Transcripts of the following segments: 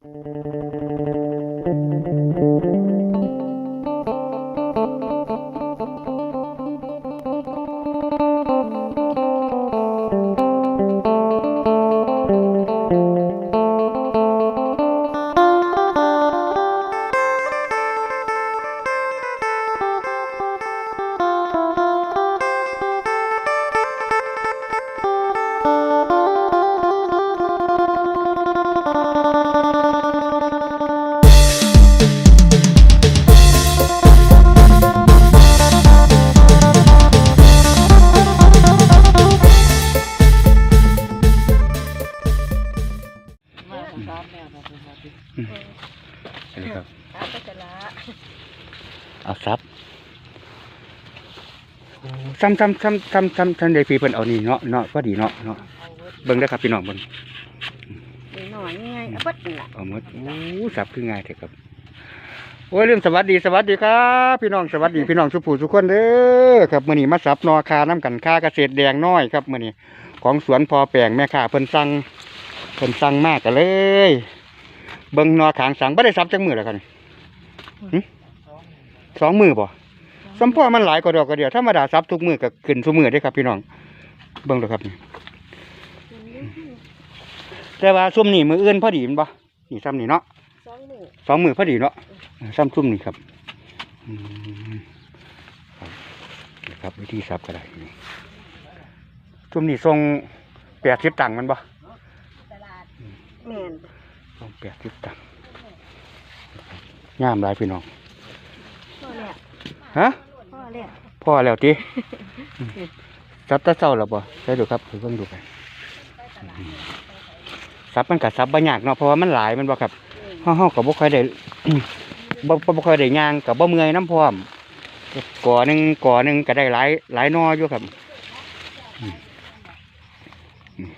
มาามแนวครับผมมาที่นี่ครับตามไปจะละเอาซับโอ้ซ้ำซ้ำซ้ำซ้ำซ้ำซ้ำได้พี่เพิ่นเอานี่เนาะเนาะพอดีเนาะเนาะเอาเวิร์ดเบิ่งได้อครับพี่น้องเบิ่งหน่อยนี่ไงเอาเบิดนี่ล่ะเอาหมดโอ้สับคือง่ายเถอะครับโอ้ยเรื่องสวัสดีสวัสดีครับ พี่น้องสวัสดีพี่น้องสุภูสุกคนเด้อครับมื้อนี้มาสับนอคาน้ำกันค่าเกษตรแดงน้อยครับมื้อนี้ของสวนพอแปลงแม่ค้าเพิ่นสั่ง เพิ่นสั่งมากกันเลย เบิ่งนอขางสังบ่ได้สับจังมือแล้วครับนี่หึสองมือบ่สมพ่อมันหลายกว่าดอกกระเดียวธรรมดาสับทุกมือก็ขึ้นทุกมือเด้อครับพี่น้อง เบิ่งเด้อครับนี่แต่ว่าซุ่มนี่มืออื่นพอดีแมันบ่นี่ซ้ำนี่เนาะสองหนึ่งสองมือพอดีเนาะซ้ำซุ่มนี่ครับอืมครับนี่ครับวิธีซับก็ได้นี่ซุ่มนี่ทรงแปดสิบตังค์แมันบ่ตลาดแม่น ทรงแปดสิบตังค์งามหลายพี่น้อง พ่อแล้วฮะ พ่อแล้วพ่อแล้วติ ซับแตะเศร้าแล้วบ่ใช่ดูครับเพิ่งดูไปอืมซับมันกับซับบ่ยากเนาะเพราะว่ามันหลายแมันบ่ครับเฮาเฮาก็บ่ค่อยได้ บ่บ่บ่ค่อยได้ย่างก็บ่เมื่อยน้ำพร้อมก่อหนึงก่อหนึงก็ได้หลายหลายหนออยู่ครับอืมอืม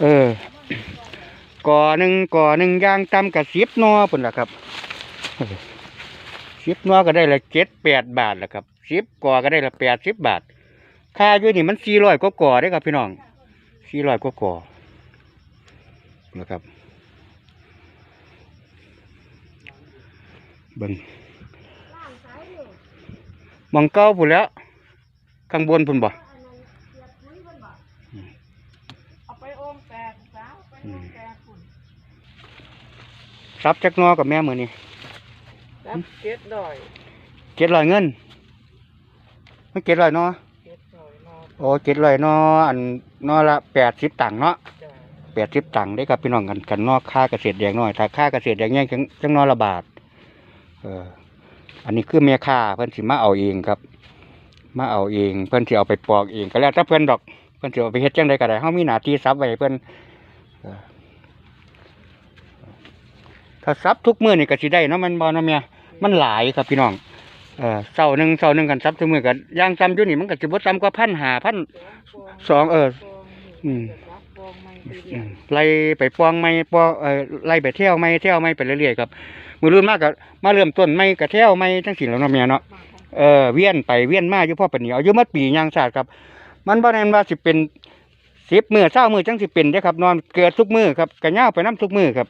เออ ก่อหนึ่งก่อหนึ่งย่างต่ำก็10หนอพุ่นละครับ10หนอก็ได้ละ7 8บาทละครับ10ก่อก็ได้ละ80บาท ค่าอยู่นี่มัน400กว่าก่อเด้ครับพี่น้อง400กว่าก่อนะครับบิ่งมองเก้าพุ่นแล้วข้างบนพุ่นบ่ เอาไปโอมแตกสาวไปโอมแตกคุณ ซับจักหนอกับแม่มือนี่รับเก็ดดอยเจ็ดร้อยเงินไม่เจ็ดร้อยนอเก็ดดอยนอนโอ้เจ็ดร้อยนออันนอละแปดสิบตังค์เนาะจ้าแปดสิบตังค์ได้ครับพี่น้องกันกันนอค่าเกษตรแดงน้อยถ้าค่าเกษตรแดงแย่งจังจังนอละบาทเอออันนี้คือแม่ค่าเพิ่นสิมาเอาเองครับ มาเอาเอง เพิ่นสิเอาไปปอกเองก็แล้วแต่เพิ่นดอก เพิ่นสิเอาไปเฮ็ดจังไดก็ได้เฮามีหน้าที่ซับไว้ให้เพิ่นเออ ถ้าซับทุกมือนี่ก็สิได้เนาะมันบ่เนาะแม่มันหลายครับพี่น้องเออเช้าหนึงเช้าหนึงกันซับทุกมือก็ย่างซ้ำอยู่นี่มันก็สิบ่ต่ำกว่าพันหาพันสองเอออืมไม่ดีอืมไล่ไปปองไม่ปองเออไล่ไปเที่ยวไม่เที่ยวไม่ไปเรื่อยๆครับมือรุ่นมากกับมาเริ่มต้นไม่กับเที่ยวไม่ทั้งสิ้นแล้วเนาะแม่เนาะเออเวียนไปเวียนมาอยู่พ่อปนนี้เอายู่มาปียางศาสตร์ครับ มันบ่แน่นว่าสิเป็นสิบมือเช้ามือจังสิเป็นเด้ครับ นอนเกิดทุกมือครับกระย่าไปน้ำทุกมือครับ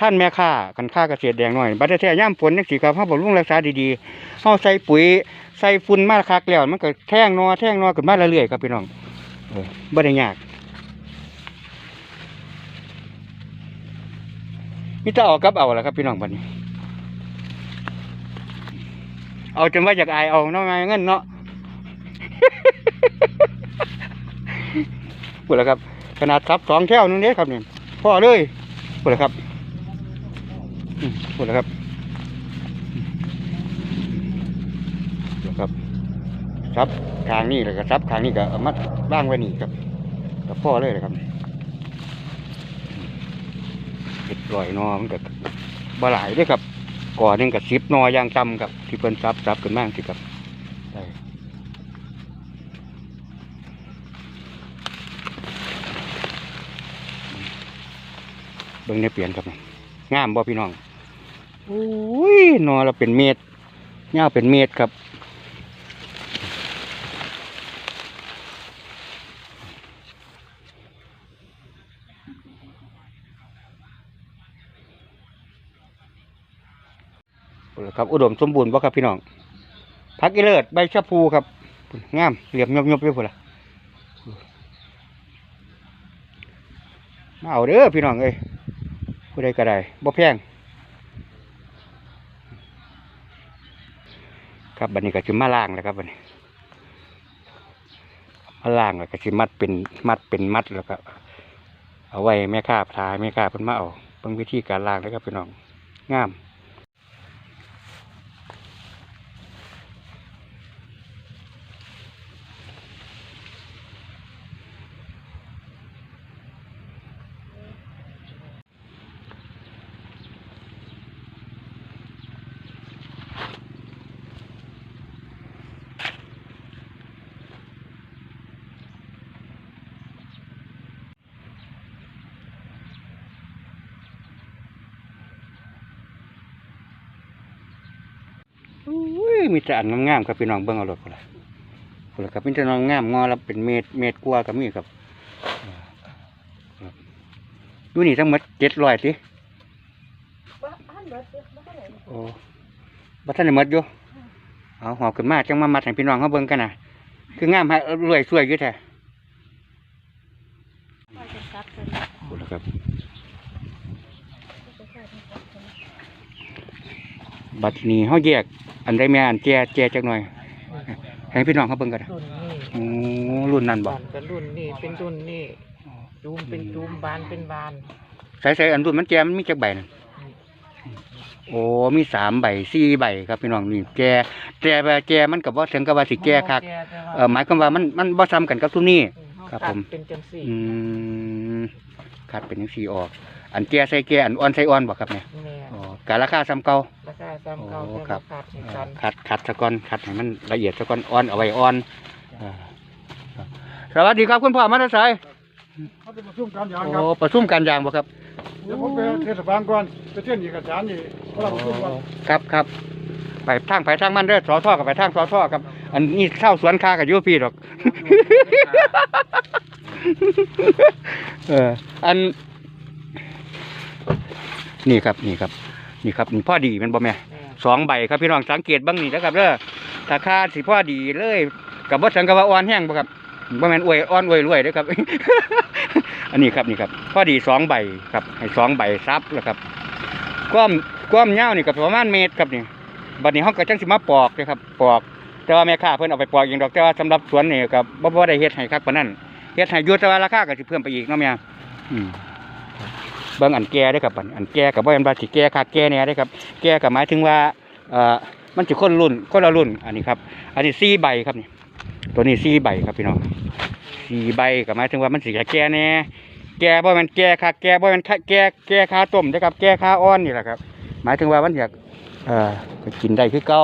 ท่านแม่ค่ากันค่าเกษตรแดงหน่อยบัดแท้ย่ามฝนจังสิครับเฮาบ่รุงรักษาดีๆเฮาใส่ปุ๋ยใส่ฝุ่นมาคักแล้วมันก็แท่งนอแท่งนอขึ้นมาเรื่อยๆครับพี่น้องบ่ได้ยากมิจะเอากับเอาและครับพี่น้องบัดนี้ เอาจนว่าอยากอายเอาเนาะไงเงินเนาะพูดแล้วครับ ขนาดทับสองแถวนึงเด้ครับนี่พ่อเลยพูดแล้วครับ อืมพูดแล้วครับพูดแล้วครับซับทางนี้แล้วก็ซับทางนี้ก็เอามัดบ้างไว้นี่ครับกับพ่อเลยเลยครับเห็ดลอยนอมันก็บ่หลายด้วยครับก่อหนึงกับสิบนอย่างต่ำครับที่เพิ่นซับซับกันบ้างสิครับได้เบิ่งในเปลี่ยนครับนี่งามบ่พี่น้อง อุ้ยนอเราเป็นเมตรเงาเป็นเมตรครับ ครับ อุดมสมบูรณ์บ่ครับพี่น้องพักอีเลิศใบชะพูครับงามเหลี่ยมยบยบไปหมดละมาเอาเด้อพี่น้องเอ้ยผู้ใดก็ได้บ่แพง ครับบันนี้ก็คือมาล่างแล้วครับบันนี้มาล่างแล้วก็คือมัดเป็นมัดเป็นมัดแล้วก็เอาไว้แม่ค้าทายแม่ค้าเพิ่นมาเอาเบิ่งวิธีการล่างแล้วครับพี่น้องงาม อุ้ยมีแต่อันงามๆครับพี่น้องเบิ่งเอารถพุ่นล่ะพุ่นล่ะครับมีแต่น้องงามงอแล้วเป็นเมตรเมตรกว่าก็มีครับครับดูนี่ทั้งหมด700ติบ่อันเบิดเด้อบ่ทันได้โอ้บ่ทันได้หมดอยู่เอาหอบขึ้นมาจังมามัดให้พี่น้องเขาเบิ่งกันน่ะคืองามให้รวยสวยอยู่แท้ว่าจะซักกันพุ่นล่ะครับ บัดนี้เฮาแยกอันใดแม่อันแก่แก่จักหน่อย ให้พี่น้องเขาเบิ่งกันน่ะรุ่นนี้โอ้รุ่นนั้นบ่บานเป็นรุ่นนี้เป็นรุ่นนี้จูมเป็นจูมบานเป็นบาน ใส่ๆอันรุ่นมันแก่มันมีจักใบนั่นโอ้ มีสามใบสี่ใบครับพี่น้องนี่แก่แก่แบบแก่มันกับว่าถึงกับว่าสิแก่คักเออหมายความว่ามันมันบ่ซ้ำกันกับทุกนี้ครับผม เป็นจังสี่ อืม คัดเป็นจังซี่ออก อันแก่ใส่แก่อันอ่อนใส่อ่อนบ่ครับเนี่ยแม่อ๋อการราคาซ้ำเก่า ราคาซ้ำเก่าโอ้แต่ครับราคาถึงเอกัอนคัดคัดซะก่อนคัดให้มันละเอียดซะก่อนอ่อนเอาไว้อ่อนเออครับสวัสดีครับคุณพ่อมาแตาไสายเขาจะประชุมการยางครับโอ้ประชุมการยางบ่ครับเดี๋ยวผมไปเทศบาลก่อนไปเที่ยนเอกสารนี่เขาเราประชุมก่อนครับครับไปทางไปทางมันเด้อสอท่อกับไปทางสอท่อครับ อันนี้เช่าสวนคากับอยูพี่ดอก เออ อัน นี่ครับนี่ครับ นี่ครับนี่พ่อดีแมันบ่แม่แม่สองใบครับพี่น้องสังเกตเบ้างนี่นะครับเด้อราคาสิพ่อดีเลยกับบ่สังกับว่าอ่อนแห้งบ่ครับบ่แม่นอวยอ่อนอวยรวยเด้อครับ อันนี้ครับนี่ครับ พ่อดีสองใบครับ ให้สองใบซับแล้วครับความความยาวนี่ก็ประมาณเมตรครับนี่บัดนี้เฮาก็จังสิมาปอกเลยครับ ปอก แต่ว่าแม่ค้าเพิ่นเอาไปปอกเองดอกแต่ว่าสำหรับสวนนี่ก็บ่บ่ได้เฮ็ดให้คักปานนั้น เฮ็ดให้ยู่แต่ว่าราคาก็สิเพิ่มไปอีกเนาะแม่อืมเบิ่งอันแก่เด้ครับอันอันแก่ก็บ่แม่นว่าสิแก่คักแก่แหน่เด้ครับ แก่ก็หมายถึงว่าเอ่อมันสิคนรุ่นคนละรุ่นอันนี้ครับ อันนี้4ใบครับนี่ตัวนี้4ใบครับพี่น้อง4ใบก็หมายถึงว่ามันสิแก่แน่แก่บ่ม่นแก่คักแก่บ่ม่นคักแก่แก่คาต้มเด้ครับ แก่คาอ่อนนี่แหละครับ หมายถึงว่ามันอยากเอ่อกินได้คือเก่า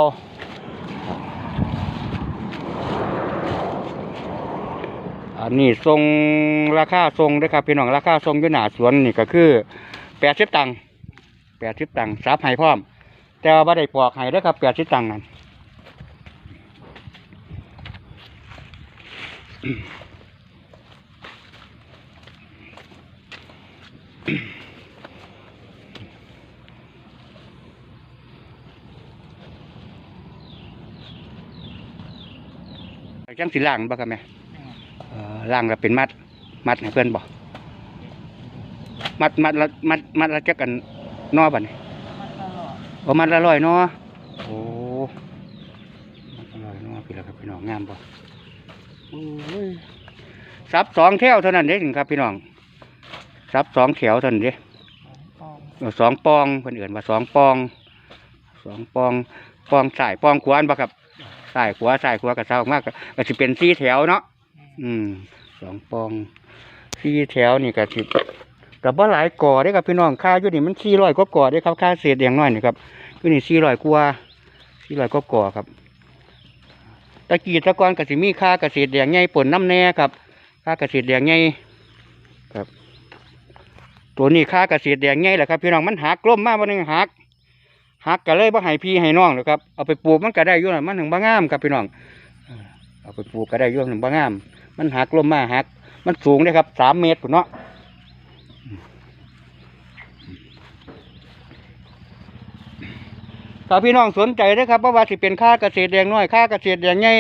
อันนี้ทรงราคาทรงนะครับพี่น้องราคาทรงอยู่หน้าสวนนี่ก็คือแปดสิบตังค์แปดสิบตังค์ซับให้พร้อม แต่ว่าได้ปอกให้ด้อครับแปดสิบตังค์นั่นจังสิล่างบ่ครับแม่ ล่างแล้วเป็นมัด มัดให้เพื่อนบ่มัดมัดละมัดมัดละจักกันนอบัดนี้โอ้มันละร้อยเนาะโอ้มันละร้อยเนาะพี่ละครับพี่น้องงามบ่โอ้ยซับสองแถวเท่านั้นเด้ถึงครับพี่น้องซับสองแถวเท่านั้นเด้ปองเออสองปองเพิ่นเอื่นว่าสองปองสองปองปองสายปองขวานบ่ครับสายขวาสายขวากับเท้ามากก็ก็สิเป็นสี่แถวเนาะอืม สองปองสี่แถวนี่ก็สิกับว่าหลายก่อได้ครับพี่น้องค่าอยู่นี่มันสี่ร้อยกว่าก่อได้ครับค่าเศษอย่างน้อยนี่ครับอยู่นี่สี่ร้อยกว่าสี่ร้อยก็ก่อครับตะกี้ตะกอนกสิมีค่าเกษแดงใหญ่ปนน้ำแน่ครับค่าเกษแดงใหญ่ครับ ตัวนี้ค่าเกษแดงใหญ่แหละครับ พี่น้องมันหักกล้มมากวันนึงหักหักก็เลยบ่ให้พี่ให้น้องเลยครับเอาไปปลูกมันก็ได้อยู่นะมันถึงบ่งามครับพี่น้อง เอาไปปลูกก็ได้อยู่ถึงบ่งาม มันหักลมมากหัก มันสูงเลยครับสามเมตรพุ่นเนาะถ้าพี่น้องสนใจนะครับเพราะว่าสิเป็นค่าเกษตรแดงน้อยค่าเกษตรแดงใหญ่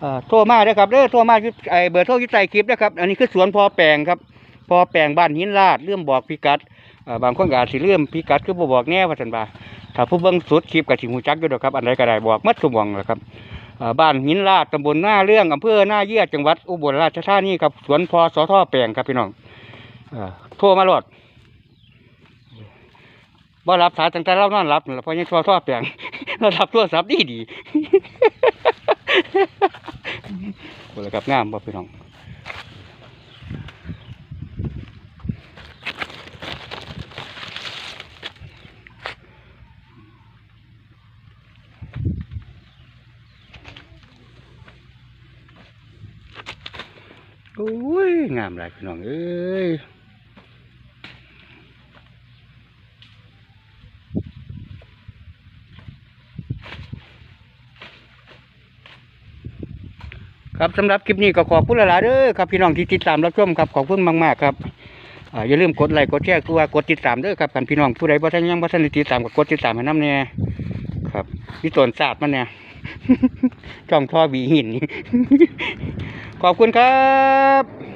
เอ่อโทรมาเด้ครับเด้อโทรมาไอเบอร์โทรที่ใต้คลิปนะครับ อันนี้คือสวนพอแปลงครับ พอแปลงบ้านหินลาดเรื่องบอกพิกัดเอ่อบางคนก็อาจสิเรื่องพิกัดคือบ่บอกแน่ว่าซั่นบ่าถ้าผู้เบิ่งสุดคลิปก็สิฮู้จักอยู่ดอกครับ อันใดก็ได้บอกมัดทุกหม่องแหละครับ บ้านหินลาดตำบลหน้าเรื่องอำเภอหน้าเยี่ยจังหวัดอุบลราชธานีครับสวนพอสอท่อแปลงครับพี่น้องอ่อโทรมาหลอดบ่รับสายตั้งแต่เรานอนรับเพราะยังโทรท่อแปลงเรารับโทรศัพท์ดีดีโอ้ยครับงามบ่พี่น้อง อ้ยงามหลายพี่น้องเอ้ยครับสำหรับคลิปนี้ก็ขอบคุณหลายๆเด้อครับพี่น้องที่ติดตามรับชมครับขอบคุณมากๆครับอย่าลืมกดไลค์กดแชร์กว่ากดติดตามเด้อครับกันพี่น้องผู้ใดบ่ทันยังบ่ทันติดตามก็กดติดตามให้น้ำแน่ครับพี่ตนศาสตร์มันเนี่ยจ้องท่อบีหิน ขอบคุณครับ